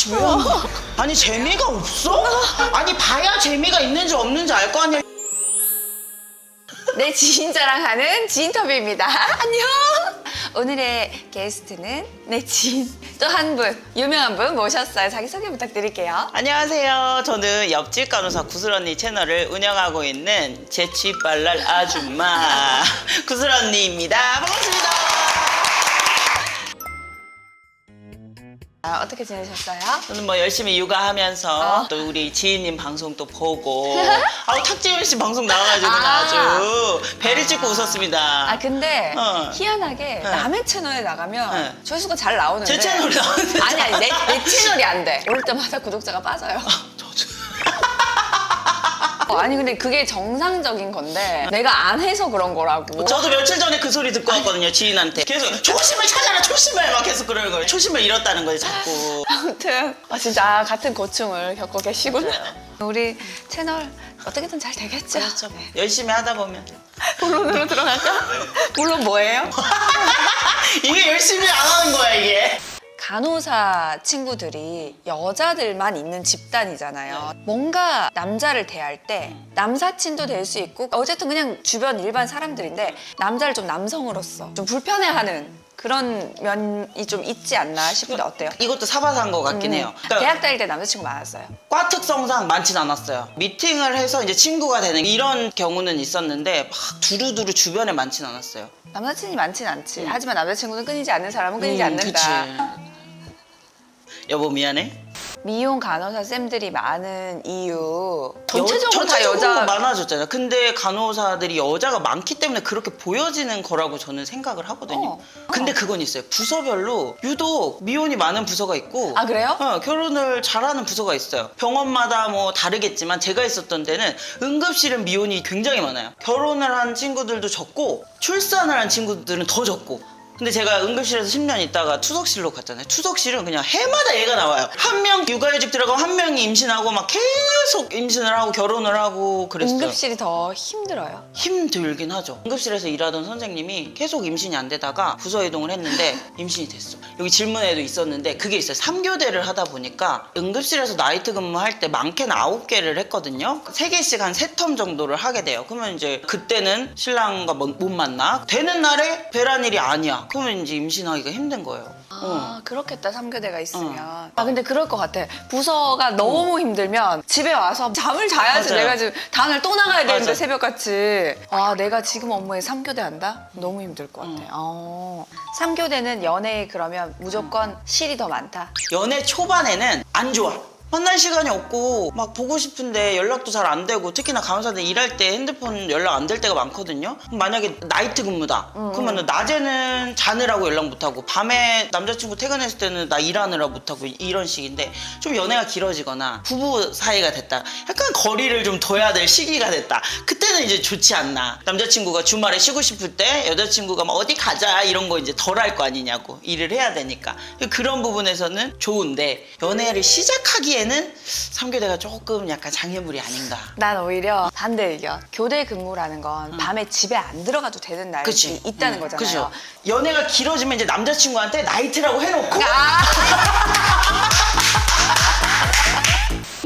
아씨 왜안 봐? 아니 재미가 없어? 아니 봐야 재미가 있는지 없는지 알 거 아니야. 내 지인 자랑 하는 지인터뷰입니다. 안녕. 오늘의 게스트는 내 지인 또 한 분 유명한 분 모셨어요. 자기 소개 부탁드릴게요. 안녕하세요. 저는 옆집 간호사 구슬 언니 채널을 운영하고 있는 재치빨랄 아줌마 구슬 언니입니다. 반갑습니다. 아, 어떻게 지내셨어요? 저는 뭐 열심히 육아하면서 어. 또 우리 지인님 방송 또 보고 아우 탁재훈 씨 방송 나와가지고 는 아. 아주 배를 찍고 웃었습니다. 아 근데 어. 희한하게 남의 채널에 나가면 네. 조회수가 잘 나오는데 제 채널이 나오는데 아니 아니 내, 내 채널이 안 돼. 올 때마다 구독자가 빠져요. 어, 아니 근데 그게 정상적인 건데 내가 안 해서 그런 거라고. 저도 며칠 전에 그 소리 듣고 왔거든요 지인한테 계속 초심을 찾아라 초심을 막 계속 그러는 거예요 초심을 잃었다는 거예요 자꾸 아무튼 아, 진짜 같은 고충을 겪고 계시군요. 우리 채널 어떻게든 잘 되겠죠? 그렇죠 열심히 하다 보면 본론으로 들어갈까? 본론 뭐예요? 이게 열심히 안 하는 거야 이게 간호사 친구들이 여자들만 있는 집단이잖아요. 뭔가 남자를 대할 때 남사친도 될 수 있고 어쨌든 그냥 주변 일반 사람들인데 남자를 좀 남성으로서 좀 불편해하는 그런 면이 좀 있지 않나 싶은데 어때요? 이것도 사바사한 것 같긴 해요 그러니까 대학 다닐 때 남자친구 많았어요. 과 특성상 많진 않았어요 미팅을 해서 이제 친구가 되는 이런 경우는 있었는데 막 두루두루 주변에 많진 않았어요 남사친이 많진 않지. 하지만 남자친구는 끊이지 않는 사람은 끊이지 음, 않는다. 그치. 여보 미안해 미용 간호사 쌤들이 많은 이유 전체적으로 여- 다 여자 많아졌잖아요. 근데 간호사들이 여자가 많기 때문에 그렇게 보여지는 거라고 저는 생각을 하거든요. 어. 근데 그건 있어요. 부서별로 유독 미혼이 많은 부서가 있고 아, 그래요? 어, 결혼을 잘하는 부서가 있어요. 병원마다 뭐 다르겠지만 제가 있었던 데는 응급실은 미혼이 굉장히 많아요. 결혼을 한 친구들도 적고 출산을 한 친구들은 더 적고 근데 제가 응급실에서 10년 있다가 투석실로 갔잖아요. 투석실은 그냥 해마다 애가 나와요. 한 명 육아휴직 들어가면 한 명이 임신하고 막 계속 임신을 하고 결혼을 하고 그랬어요. 응급실이 더 힘들어요. 힘들긴 하죠. 응급실에서 일하던 선생님이 계속 임신이 안 되다가 부서 이동을 했는데 임신이 됐어. 여기 질문에도 있었는데 그게 있어요. 3교대를 하다 보니까 응급실에서 나이트 근무할 때 많게는 9개를 했거든요. 3개씩 한 3텀 정도를 하게 돼요. 그러면 이제 그때는 신랑과 못못 만나. 되는 날에 배란 일이 아니야. 그러면 이제 임신하기가 힘든 거예요. 어. 아, 그렇겠다. 3교대가 있으면. 아, 근데 그럴 것 같아. 부서가 너무 힘들면 집에 와서 잠을 자야지. 맞아요. 내가 지금 다음날 또 나가야 되는데 맞아. 새벽같이. 아, 내가 지금 업무에 3교대 한다? 너무 힘들 것 같아. 어. 3교대는 연애에 그러면 무조건 실이 더 많다. 연애 초반에는 안 좋아. 만날 시간이 없고 막 보고 싶은데 연락도 잘 안 되고 특히나 간호사들 일할 때 핸드폰 연락 안 될 때가 많거든요. 만약에 나이트 근무다. 그러면 낮에는 자느라고 연락 못 하고 밤에 남자친구 퇴근했을 때는 나 일하느라 못 하고 이런 식인데 좀 연애가 길어지거나 부부 사이가 됐다. 약간 거리를 좀 둬야 될 시기가 됐다. 그때는 이제 좋지 않나. 남자친구가 주말에 쉬고 싶을 때 여자친구가 막 어디 가자 이런 거 이제 덜 할 거 아니냐고 일을 해야 되니까 그런 부분에서는 좋은데 연애를 시작하기에 는 삼교대가 조금 약간 장애물이 아닌가. 난 오히려 반대 의견. 교대 근무라는 건 밤에 집에 안 들어가도 되는 날이 그치? 있다는 음, 거잖아요. 그죠? 연애가 길어지면 이제 남자친구한테 나이트라고 해놓고 아,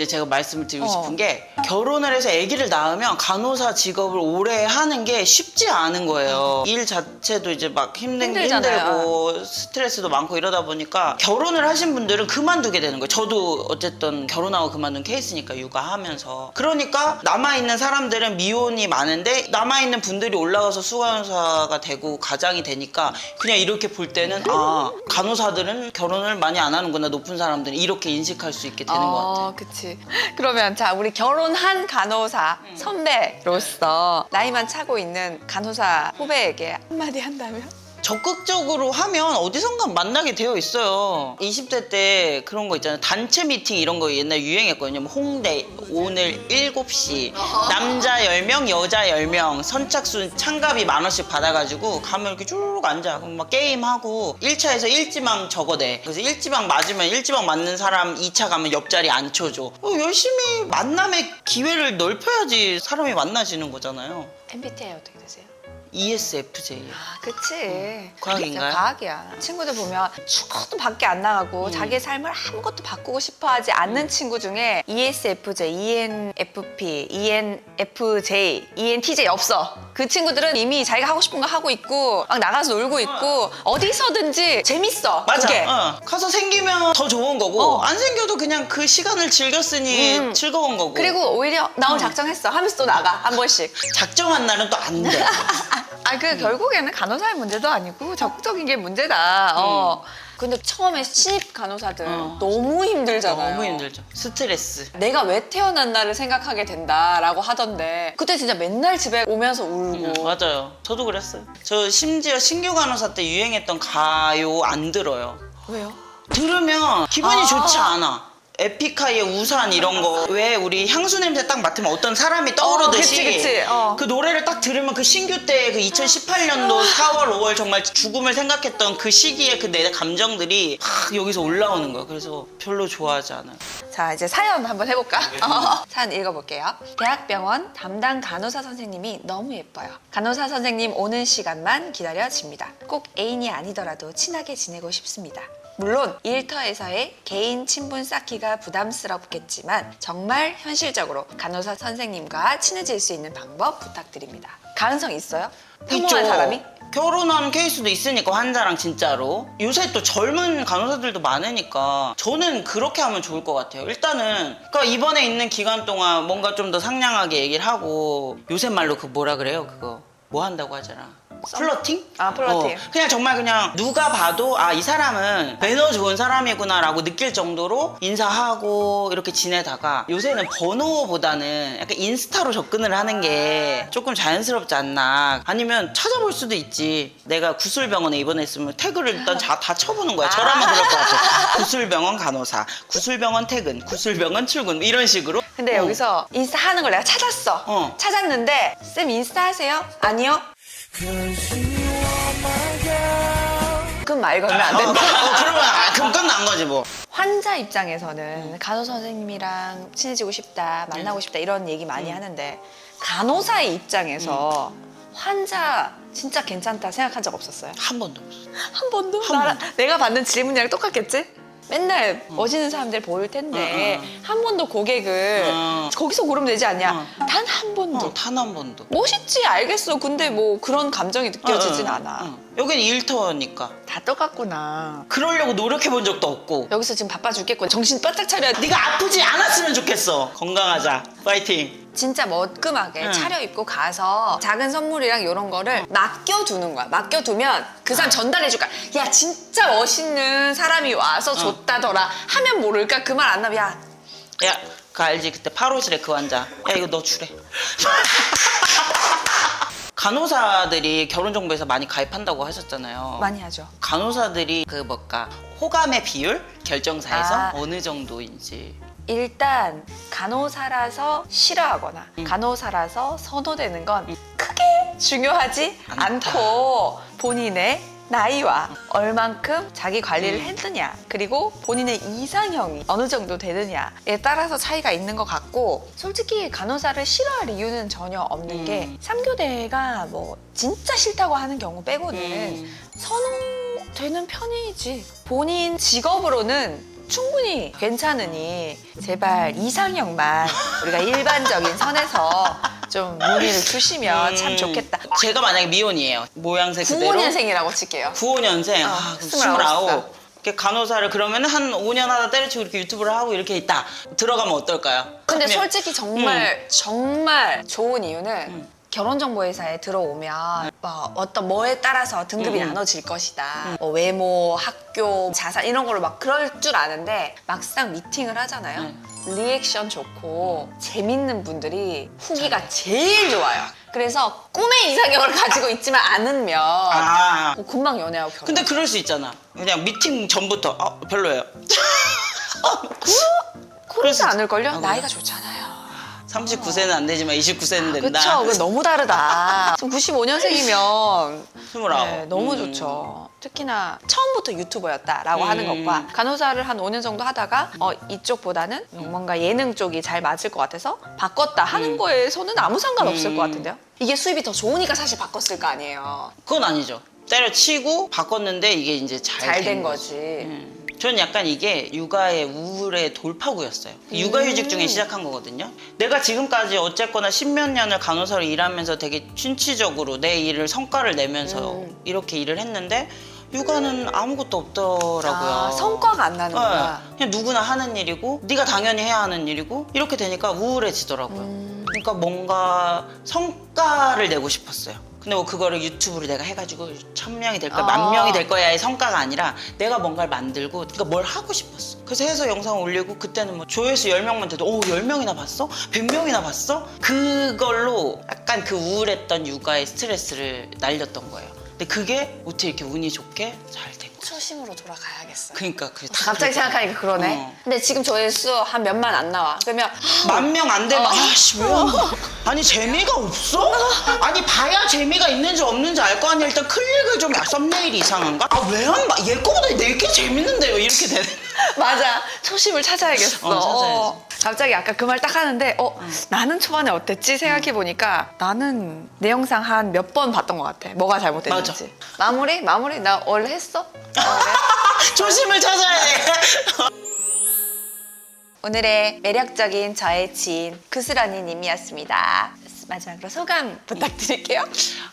이제 제가 말씀을 드리고 어. 싶은 게 결혼을 해서 아기를 낳으면 간호사 직업을 오래 하는 게 쉽지 않은 거예요. 일 자체도 이제 막 힘든 힘들잖아요. 힘들고 스트레스도 많고 이러다 보니까 결혼을 하신 분들은 그만두게 되는 거예요. 저도 어쨌든 결혼하고 그만둔 케이스니까 육아하면서 그러니까 남아 있는 사람들은 미혼이 많은데 남아 있는 분들이 올라가서 수간호사가 되고 가장이 되니까 그냥 이렇게 볼 때는 아 간호사들은 결혼을 많이 안 하는구나 높은 사람들은 이렇게 인식할 수 있게 되는 것 같아요. 어, 그치. 그러면 자, 우리 결혼한 간호사 음. 선배로서 나이만 차고 있는 간호사 후배에게 한마디 한다면? 적극적으로 하면 어디선가 만나게 되어 있어요. 20대 때 그런 거 있잖아요. 단체 미팅 이런 거 옛날 유행했거든요. 뭐 홍대 오늘 7시 남자 10명 여자 10명 선착순 참가비 만 원씩 받아가지고 가면 이렇게 쭉 앉아. 그럼 막 게임하고 1차에서 1지망 적어내. 그래서 1지망 맞으면 1지망 맞는 사람 2차 가면 옆자리 앉혀줘. 어, 열심히 만남의 기회를 넓혀야지 사람이 만나지는 거잖아요. MBTI 어떻게 되세요? ESFJ. 아, 그치. 과학인가요? 진짜 과학이야. 친구들 보면 죽어도 밖에 안 나가고 음. 자기의 삶을 아무것도 바꾸고 싶어 하지 않는 친구 중에 ESFJ, ENFP, ENFJ, ENTJ 없어. 그 친구들은 이미 자기가 하고 싶은 거 하고 있고 막 나가서 놀고 있고 어디서든지 재밌어. 맞아. 그게. 어. 가서 생기면 더 좋은 거고 어. 안 생겨도 그냥 그 시간을 즐겼으니 음. 즐거운 거고. 그리고 오히려 나 오늘 작정했어 하면서 또 나가 한 번씩. 작정한 날은 또 안 돼. 아, 그 결국에는 간호사의 문제도 아니고 적극적인 게 문제다. 어. 근데 처음에 신입 간호사들 어. 너무 힘들잖아요. 너무 힘들죠. 스트레스. 내가 왜 태어났나를 생각하게 된다라고 하던데 그때 진짜 맨날 집에 오면서 울고 음, 맞아요. 저도 그랬어요. 저 심지어 신규 간호사 때 유행했던 가요 안 들어요. 왜요? 들으면 기분이 아. 좋지 않아. 에픽하이의 우산 이런 거 왜 우리 향수 냄새 딱 맡으면 어떤 사람이 떠오르듯이 어, 그치, 그치. 어. 그 노래를 딱 들으면 그 신규 때그 2018년도 4월 5월 정말 죽음을 생각했던 그 시기에 그 내 감정들이 막 여기서 올라오는 거야. 그래서 별로 좋아하지 않아요. 자 이제 사연 한번 해볼까? 어, 사연 읽어볼게요. 대학병원 담당 간호사 선생님이 너무 예뻐요. 간호사 선생님 오는 시간만 기다려집니다. 꼭 애인이 아니더라도 친하게 지내고 싶습니다. 물론 일터에서의 개인 친분 쌓기가 부담스럽겠지만 정말 현실적으로 간호사 선생님과 친해질 수 있는 방법 부탁드립니다. 가능성 있어요? 평범한 있죠. 사람이? 결혼한 케이스도 있으니까 환자랑 진짜로 요새 또 젊은 간호사들도 많으니까 저는 그렇게 하면 좋을 것 같아요 일단은 그러니까 입원해 있는 기간 동안 뭔가 좀 더 상냥하게 얘기를 하고 요새 말로 그 뭐라 그래요 그거 뭐 한다고 하잖아 플러팅? 아, 플러팅. 어, 그냥 정말 그냥 누가 봐도 아 이 사람은 매너 좋은 사람이구나라고 느낄 정도로 인사하고 이렇게 지내다가 요새는 번호보다는 약간 인스타로 접근을 하는 게 조금 자연스럽지 않나 아니면 찾아볼 수도 있지 내가 구술병원에 입원했으면 태그를 일단 다, 다 쳐보는 거야 저라면 그럴 것 같아 구술병원 간호사 구술병원 퇴근 구술병원 출근 이런 식으로 근데 어. 여기서 인스타 하는 걸 내가 찾았어. 어. 찾았는데 쌤 인스타 하세요? 아니요. 그럼 말 걸면 안 어, 된다. 어, 그러면 아, 그럼 끝난 거지 뭐 환자 입장에서는 간호사 선생님이랑 친해지고 싶다, 만나고 싶다 이런 얘기 많이 하는데 간호사의 입장에서 환자 진짜 괜찮다 생각한 적 없었어요? 한 번도 없어 한 번도? 한 나랑 내가 받는 질문이랑 똑같겠지? 맨날 멋있는 사람들 보일 텐데 응, 응, 한 번도 고객을 응. 거기서 고르면 되지 않냐? 응. 단한 번도. 어, 단한 번도 멋있지 알겠어. 근데 뭐 그런 감정이 느껴지진 응, 응, 않아. 응. 여긴 일터니까. 다 똑같구나. 그러려고 노력해 본 적도 없고. 여기서 지금 바빠 죽겠고 정신 바짝 차려야 돼. 네가 아프지 않았으면 좋겠어. 건강하자. 파이팅. 진짜 멋끔하게 응. 차려입고 가서 작은 선물이랑 이런 거를 맡겨두는 거야. 맡겨두면 그 사람 아. 전달해줄 거야. 야 진짜 멋있는 사람이 와서 줬다더라. 하면 모를까? 그 말 안 나면 야. 야 그 알지? 그때 8호실에 그 환자. 야 이거 너 주래 간호사들이 결혼정보에서 많이 가입한다고 하셨잖아요 많이 하죠. 간호사들이 그 뭘까 호감의 비율 결정사에서 아. 어느 정도인지 일단 간호사라서 싫어하거나 음. 간호사라서 선호되는 건 크게 중요하지 않다. 않고 본인의 나이와 얼만큼 자기 관리를 음. 했느냐 그리고 본인의 이상형이 어느 정도 되느냐에 따라서 차이가 있는 것 같고 솔직히 간호사를 싫어할 이유는 전혀 없는 음. 게 3교대가 뭐 진짜 싫다고 하는 경우 빼고는 음. 선호되는 편이지. 본인 직업으로는 충분히 괜찮으니 제발 이상형만 우리가 일반적인 선에서 좀 문의를 주시면 참 음. 좋겠다. 제가 만약에 미혼이에요 모양새 그대로 95년생이라고 칠게요. 95년생 어, 아, 그럼 29 29 이렇게 간호사를 그러면 한 5년 하다 때려치고 이렇게 유튜브를 하고 이렇게 있다 들어가면 어떨까요? 근데 그러면- 솔직히 정말 정말 좋은 이유는 음. 결혼정보회사에 들어오면 뭐 어떤 뭐에 따라서 등급이 음. 나눠질 것이다. 뭐 외모, 학교, 자산 이런 걸로 막 그럴 줄 아는데 막상 미팅을 하잖아요. 음. 리액션 좋고 재밌는 분들이 후기가 제일 좋아요. 그래서 꿈의 이상형을 가지고 있지만 않으면 아 뭐 금방 연애하고 결혼. 근데 그럴 수 있잖아 그냥 미팅 전부터 아 별로예요 그렇지 않을걸요? 아? 나이가 좋잖아요. 39세는 안 되지만 29세는 된다 그쵸. 그 너무 다르다. 95년생이면 29 네, 너무 음. 좋죠. 특히나 처음부터 유튜버였다라고 하는 음. 것과 간호사를 한 5년 정도 하다가 어, 이쪽보다는 뭔가 예능 쪽이 잘 맞을 것 같아서 바꿨다 하는 거에서는 아무 상관 없을 음. 것 같은데요. 이게 수입이 더 좋으니까 사실 바꿨을 거 아니에요. 그건 아니죠. 때려치고 바꿨는데 이게 이제 잘, 잘된 거지. 거지. 음. 저는 약간 이게 육아의 우울의 돌파구였어요. 음. 육아휴직 중에 시작한 거거든요. 내가 지금까지 어쨌거나 십몇 년을 간호사로 일하면서 되게 신치적으로 내 일을 성과를 내면서 음. 이렇게 일을 했는데 육아는 아무것도 없더라고요. 아, 성과가 안 네. 나는구나. 그냥 누구나 하는 일이고 네가 당연히 해야 하는 일이고 이렇게 되니까 우울해지더라고요. 음. 그러니까 뭔가 성과를 내고 싶었어요. 근데 뭐 그거를 유튜브로 내가 해가지고 천 명이 될 거야, 아. 만 명이 될 거야의 성과가 아니라 내가 뭔가를 만들고 그러니까 뭘 하고 싶었어. 그래서 해서 영상 올리고 그때는 뭐 조회수 10명만 돼도 오 10명이나 봤어? 100명이나 봤어? 그걸로 약간 그 우울했던 육아의 스트레스를 날렸던 거예요. 근데 그게 어떻게 이렇게 운이 좋게 잘된 거야. 초심으로 돌아가야겠어요. 그러니까 그래. 다 갑자기 그랬잖아. 생각하니까 그러네. 어. 근데 지금 조회수 한 몇 만 안 나와. 그러면 만 명 안 되면 어. 아씨 왜 안 봐? 아니 재미가 없어? 아니 봐야 재미가 있는지 없는지 알 거 아니야 일단 클릭을 좀 야, 썸네일이 이상한가? 아 왜 안 봐? 얘 거보다 내게 재밌는데요 이렇게 되는 맞아. 초심을 찾아야겠어. 어, 찾아야지. 어. 갑자기 아까 그 말 딱 하는데 어 나는 초반에 어땠지 생각해 보니까 나는 내 영상 한 몇 번 봤던 것 같아. 뭐가 잘못됐는지. 마무리 마무리 나 원래 했어. 마무리? 조심을 찾아야 돼 오늘의 매력적인 저의 지인 구슬언니 님이었습니다. 마지막으로 소감 부탁드릴게요.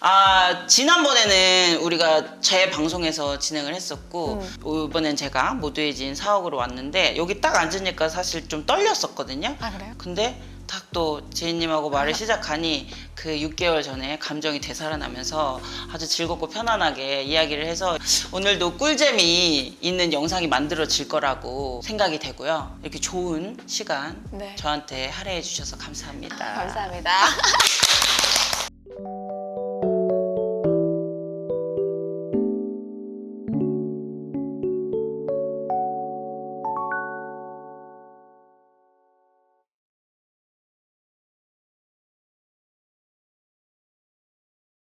아 지난번에는 우리가 제 방송에서 진행을 했었고 이번엔 제가 모두의 지인 사옥으로 왔는데 여기 딱 앉으니까 사실 좀 떨렸었거든요 아, 그래요? 근데 딱또 지인님하고 말을 시작하니 그 6개월 전에 감정이 되살아나면서 아주 즐겁고 편안하게 이야기를 해서 오늘도 꿀잼이 있는 영상이 만들어질 거라고 생각이 되고요. 이렇게 좋은 시간 네. 저한테 할애해 주셔서 감사합니다. 감사합니다.